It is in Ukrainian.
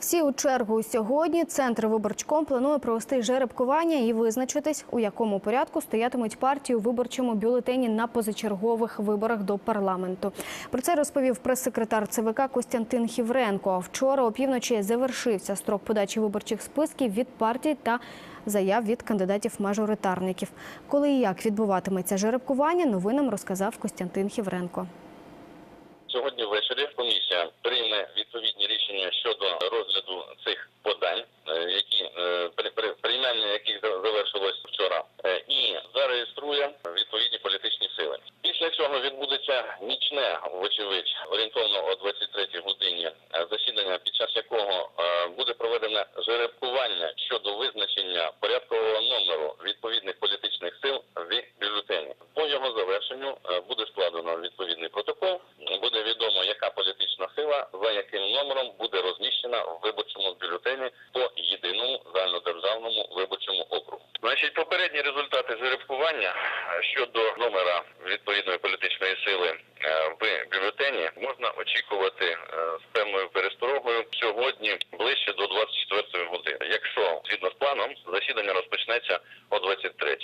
Всі у чергу сьогодні. Центр виборчком планує провести жеребкування і визначитись, у якому порядку стоятимуть партії у виборчому бюлетені на позачергових виборах до парламенту. Про це розповів прес-секретар ЦВК Костянтин Хівренко. Вчора опівночі завершився строк подачі виборчих списків від партій та заяв від кандидатів-мажоритарників. Коли і як відбуватиметься жеребкування, новинам розказав Костянтин Хівренко. Сьогодні ввечері комісія і зареєструє відповідні політичні сили. Після цього відбудеться нічне, вочевидь, орієнтовно о 23 годині е, засідання, під час якого е, буде проведене жеребкування щодо визначення порядкового номеру відповідних політичних сил в бюлетені. По його завершенню е, буде складено відповідний протокол. Буде відомо, яка політична сила за яким номером буде розміщена в виборчому бюлетені по єдиному загальнодержавному виборчому округу. Значить, попередні результати жеребкування е, щодо номера відповідної політичної сили е, в бюлетені можна очікувати е, з певною пересторогою сьогодні ближче до 24 години. Якщо згідно з планом засідання розпочнеться о 23.